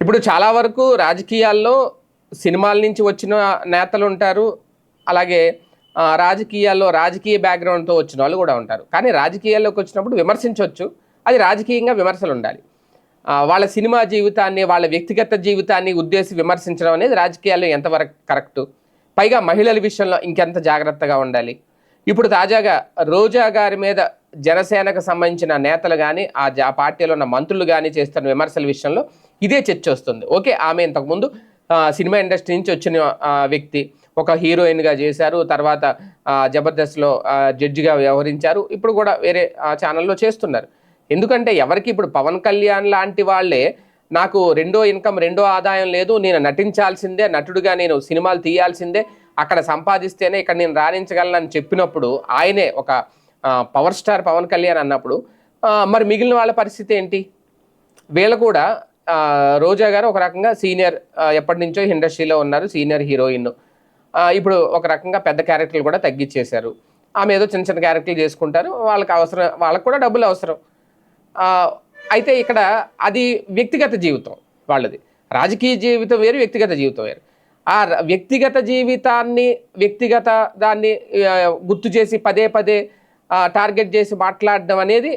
ఇప్పుడు చాలా వరకు రాజకీయాల్లో సినిమాల నుంచి వచ్చిన నేతలు ఉంటారు. అలాగే రాజకీయాల్లో రాజకీయ బ్యాక్గ్రౌండ్తో వచ్చిన వాళ్ళు కూడా ఉంటారు. కానీ రాజకీయాల్లోకి వచ్చినప్పుడు విమర్శించవచ్చు అది రాజకీయంగా విమర్శలు ఉండాలి. వాళ్ళ సినిమా జీవితాన్ని వాళ్ళ వ్యక్తిగత జీవితాన్ని ఉద్దేశి విమర్శించడం అనేది రాజకీయాల్లో ఎంతవరకు కరెక్టు పైగా మహిళల విషయంలో ఇంకెంత జాగ్రత్తగా ఉండాలి? ఇప్పుడు తాజాగా రోజా గారి మీద జనసేనకు సంబంధించిన నేతలు కానీ ఆ జా- ఆ పార్టీలో ఉన్న మంత్రులు కానీ చేస్తున్న విమర్శల విషయంలో ఇదే చర్చ వస్తుంది. ఓకే ఆమె ఇంతకుముందు సినిమా ఇండస్ట్రీ నుంచి వచ్చిన వ్యక్తి ఒక హీరోయిన్గా చేశారు. తర్వాత జబర్దస్త్లో జడ్జిగా వ్యవహరించారు. ఇప్పుడు కూడా వేరే ఛానల్లో చేస్తున్నారు. ఎందుకంటే ఎవరికి ఇప్పుడు పవన్ కళ్యాణ్ లాంటి వాళ్ళే నాకు రెండో ఇన్కమ్ రెండో ఆదాయం లేదు నేను నటించాల్సిందే నటుడుగా నేను సినిమాలు తీయాల్సిందే అక్కడ సంపాదిస్తేనే ఇక్కడ నేను రాణించగలనని చెప్పినప్పుడు ఆయనే ఒక పవర్ స్టార్ పవన్ కళ్యాణ్ అన్నప్పుడు మరి మిగిలిన వాళ్ళ పరిస్థితి ఏంటి? వీళ్ళు కూడా రోజా గారు ఒక రకంగా సీనియర్ ఎప్పటి నుంచో ఇండస్ట్రీలో ఉన్నారు సీనియర్ హీరోయిన్. ఇప్పుడు ఒక రకంగా పెద్ద క్యారెక్టర్లు కూడా తగ్గించేశారు ఆమె ఏదో చిన్న చిన్న క్యారెక్టర్లు చేసుకుంటారు వాళ్ళకి అవసరం వాళ్ళకి కూడా డబ్బులు అవసరం. అయితే ఇక్కడ అది వ్యక్తిగత జీవితం వాళ్ళది. రాజకీయ జీవితం వేరు వ్యక్తిగత జీవితం వేరు. ఆ వ్యక్తిగత జీవితాన్ని వ్యక్తిగత దాన్ని గుర్తు చేసి పదే పదే టార్గెట్ చేసి మాట్లాడడం అనేది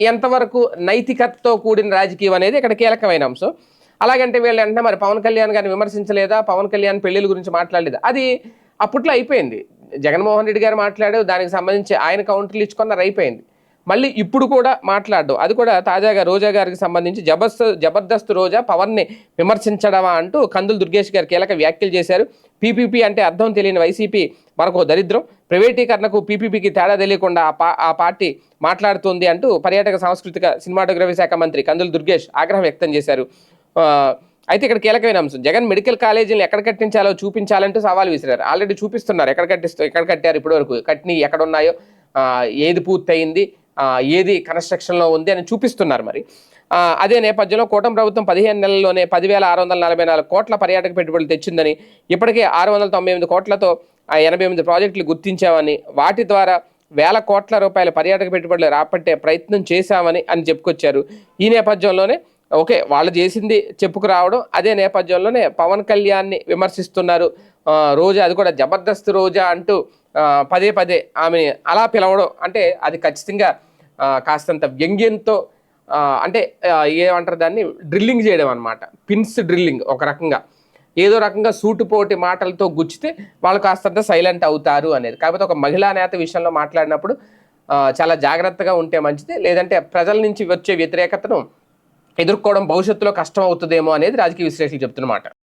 ఎంతవరకు నైతికతతో కూడిన రాజకీయం అనేది ఇక్కడ కీలకమైన అంశం. అలాగంటే వీళ్ళు అంటే మరి పవన్ కళ్యాణ్ గారిని విమర్శించలేదా? పవన్ కళ్యాణ్ పెళ్ళిళ్ళ గురించి మాట్లాడలేదా? అది అప్పట్లో అయిపోయింది. జగన్మోహన్ రెడ్డి గారు మాట్లాడారు దానికి సంబంధించి ఆయన కౌంటర్లు ఇచ్చుకున్నారు అయిపోయింది. మళ్ళీ ఇప్పుడు కూడా మాట్లాడు అది కూడా తాజాగా రోజా గారికి సంబంధించి జబర్దస్త్ జబర్దస్త్ రోజా పవన్ని విమర్శించడమా అంటూ కందులు దుర్గేష్ గారు కీలక వ్యాఖ్యలు చేశారు. పీపీపీ అంటే అర్థం తెలియని వైసీపీ మరొక దరిద్రం. ప్రైవేటీకరణకు పీపీపీకి తేడా తెలియకుండా ఆ పా ఆ పార్టీ మాట్లాడుతోంది అంటూ పర్యాటక సాంస్కృతిక సినిమాటోగ్రఫీ శాఖ మంత్రి కందుల దుర్గేష్ ఆగ్రహం వ్యక్తం చేశారు. అయితే ఇక్కడ కీలకమైన అంశం. జగన్ మెడికల్ కాలేజీలు ఎక్కడ కట్టించాలో చూపించాలంటూ సవాల్ విసిరారు. ఆల్రెడీ చూపిస్తున్నారు. ఎక్కడ కట్టిస్తూ ఎక్కడ కట్టారు ఇప్పటివరకు? కట్టిన ఎక్కడ ఉన్నాయో ఏది పూర్తయింది? ఏది కన్స్ట్రక్షన్లో ఉంది అని చూపిస్తున్నారు మరి. అదే నేపథ్యంలో కూటమి ప్రభుత్వం పదిహేను నెలల్లోనే పదివేల ఆరు వందల నలభై నాలుగు కోట్ల పర్యాటక పెట్టుబడులు తెచ్చిందని ఇప్పటికే ఆరు వందల తొంభై ఎనిమిది కోట్లతో ఆ, ఎనభై ఎనిమిది ప్రాజెక్టులు గుర్తించామని వాటి ద్వారా వేల కోట్ల రూపాయల పర్యాటక పెట్టుబడులు రాపట్టే ప్రయత్నం చేశామని అని చెప్పుకొచ్చారు. ఈ నేపథ్యంలోనే ఓకే వాళ్ళు చేసింది చెప్పుకురావడం అదే నేపథ్యంలోనే పవన్ కళ్యాణ్ని విమర్శిస్తున్నారు. రోజా అది కూడా జబర్దస్త్ రోజా అంటూ పదే పదే ఆమెని అలా పిలవడం అంటే అది ఖచ్చితంగా కాస్తంత వ్యంగ్యంతో అంటే ఏమంటారు దాన్ని డ్రిల్లింగ్ చేయడం అనమాట పిన్స్ డ్రిల్లింగ్ ఒక రకంగా. ఏదో రకంగా సూటుపోటి మాటలతో గుచ్చితే వాళ్ళు కాస్తంత సైలెంట్ అవుతారు అనేది. కాకపోతే ఒక మహిళా నేత విషయంలో మాట్లాడినప్పుడు చాలా జాగ్రత్తగా ఉంటే మంచిది. లేదంటే ప్రజల నుంచి వచ్చే వ్యతిరేకతను ఎదుర్కోవడం భవిష్యత్తులో కష్టం అవుతుందేమో అనేది రాజకీయ విశ్లేషకులు చెప్తున్నమాట.